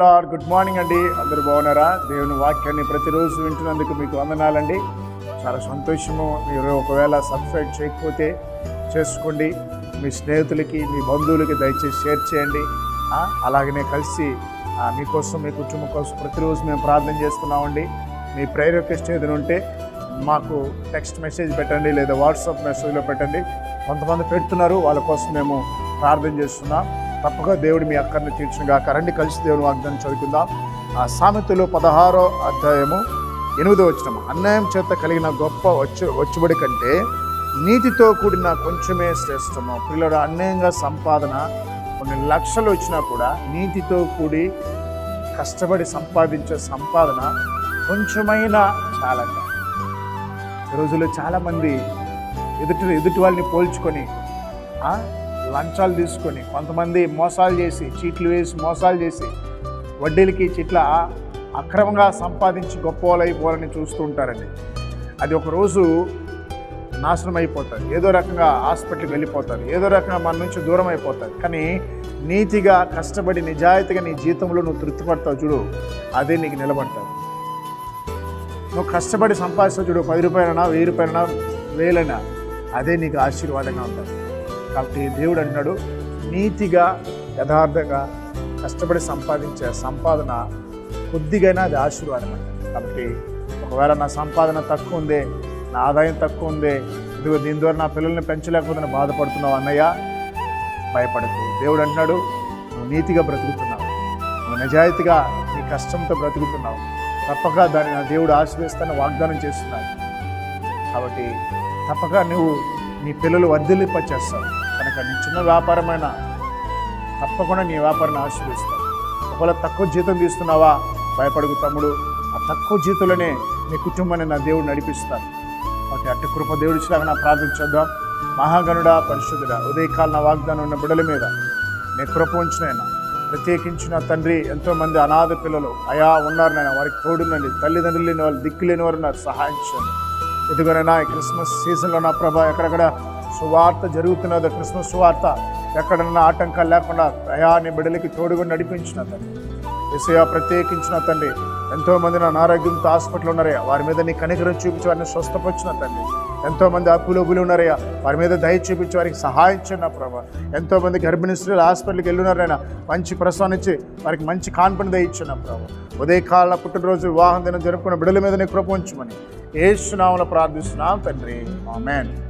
Lord good morning అండి. అందరూ బాగున్నారా? దేవుని వాక్యాన్ని ప్రతిరోజు వింటున్నందుకు మీకు వందనాలండి. చాలా సంతోషము. మీరు ఒకవేళ సబ్స్క్రైబ్ చేయకపోతే చేసుకోండి. మీ స్నేహితులకి మీ బంధువులకి దయచేసి షేర్ చేయండి. అలాగనే కలిసి మీకోసం మీ కుటుంబం కోసం ప్రతిరోజు మేము ప్రార్థన చేస్తున్నామండి. మీ ప్రేయర్ రిక్వెస్ట్ ఏదైనా ఉంటే మాకు టెక్స్ట్ మెసేజ్ పెట్టండి లేదా వాట్సాప్ మెసేజ్లో పెట్టండి. కొంతమంది పెడుతున్నారు. వాళ్ళ కోసం మేము ప్రార్థన చేస్తున్నాం. తప్పగా దేవుడు మీ అక్కర్ని తీర్చుగా కరండి కలిసి దేవుని వాగ్దానం చదువుకుందాం. ఆ సామెతలు పదహారో అధ్యాయము ఎనిమిదో వచ్చిన అన్యాయం చేత కలిగిన గొప్ప వచ్చు వచ్చుబడి కంటే నీతితో కూడిన కొంచెమే శ్రేష్టము. పిల్లడు అన్యాయంగా సంపాదన కొన్ని లక్షలు వచ్చినా కూడా నీతితో కూడి కష్టపడి సంపాదించే సంపాదన కొంచెమైనా చాలక ఈ రోజుల్లో చాలామంది ఎదుటి ఎదుటి వాళ్ళని పోల్చుకొని లంచాలు తీసుకొని కొంతమంది మోసాలు చేసి చీట్లు వేసి మోసాలు చేసి వడ్డీలకి చిట్ల అక్రమంగా సంపాదించి గొప్ప చూస్తూ ఉంటారండి. అది ఒకరోజు నాశనం అయిపోతారు. ఏదో రకంగా హాస్పిటల్కి వెళ్ళిపోతారు. ఏదో రకంగా మన నుంచి దూరం అయిపోతారు. కానీ నీతిగా కష్టపడి నిజాయితీగా నీ జీతంలో నువ్వు తృప్తిపడతావు చూడు అదే నీకు నిలబడతావు. నువ్వు కష్టపడి సంపాదిస్తావు చూడు పది రూపాయలైనా వెయ్యి రూపాయలైనా వేలైనా అదే నీకు ఆశీర్వాదంగా ఉంటుంది. కాబట్టి దేవుడు అంటున్నాడు నీతిగా యథార్థంగా కష్టపడి సంపాదించే సంపాదన కొద్దిగైనా అది ఆశీర్వాదం కాబట్టి ఒకవేళ నా సంపాదన తక్కువ ఉంది నా ఆదాయం తక్కువ ఉంది ఇదిగో దీని ద్వారా నా పిల్లల్ని పెంచలేకపోతే నేను బాధపడుతున్నావు అన్నయ్య భయపడకు. దేవుడు అంటున్నాడు నువ్వు నీతిగా బ్రతుకుతున్నావు. నువ్వు నిజాయితీగా నీ కష్టంతో బ్రతుకుతున్నావు. తప్పక దాన్ని నా దేవుడు ఆశీర్వదిస్తాను వాగ్దానం చేస్తున్నాడు. కాబట్టి తప్పక నువ్వు నీ పిల్లలు వర్ధిల్లిపచ్చేస్తావు కనుక నీ చిన్న వ్యాపారమైన తప్పకుండా నీ వ్యాపారాన్ని ఆశీర్వదిస్తావు ఒకవేళ తక్కువ జీతం తీస్తున్నావా భయపడుకు తమ్ముడు. ఆ తక్కువ జీతంలోనే నీ కుటుంబాన్ని నా దేవుడు నడిపిస్తాను కాబట్టి అట్టి కృప దేవుడి ఇచ్చినాక నా ప్రార్థించేద్దాం మహాగణుడా పరిశుద్ధుడా ఉదయకాల నా వాగ్దానం ఉన్న బిడల మీద నీ కృప ఉంచినైనా ప్రత్యేకించిన తండ్రి ఎంతోమంది అనాథ పిల్లలు అయా ఉన్నారనైనా వారికి తోడునండి తల్లిదండ్రులు లేని వాళ్ళు దిక్కు లేని వారు ఉన్నారు. సహాయం చేయండి. ఇదిగోనైనా ఈ క్రిస్మస్ సీజన్లో నా ప్రభా ఎక్కడెక్కడ సువార్త జరుగుతున్నదో క్రిస్మస్ సువార్త ఎక్కడన్నా ఆటంకాలు లేకుండా ప్రయాణి నీ తోడుగా నడిపించిన తండ్రి. ఎసయా ప్రత్యేకించిన తండ్రి ఎంతోమంది నా అనారోగ్యంతో హాస్పిటల్ ఉన్నారే వారి మీద నీ కనికరం చూపించి వారిని స్వస్థపరిచిన తండ్రి. ఎంతోమంది అప్పులోపులు ఉన్నారయ్యా. వారి మీద దయ చూపించి వారికి సహాయం చేయండి ప్రభా. ఎంతో మంది గర్భిణీ స్త్రీలు హాస్పిటల్కి వెళ్ళున్నారైనా మంచి ప్రసవం ఇచ్చి వారికి మంచి కాన్ఫిడెన్స్ దయచ్చిన ప్రభా. ఉదయకాల పుట్టినరోజు వివాహం దినం జరుపుకున్న బిడ్డల మీద నీ కృప ఉంచమని. ఏ సునామలో ప్రార్థిస్తున్నాం తండ్రి. ఆమెన్.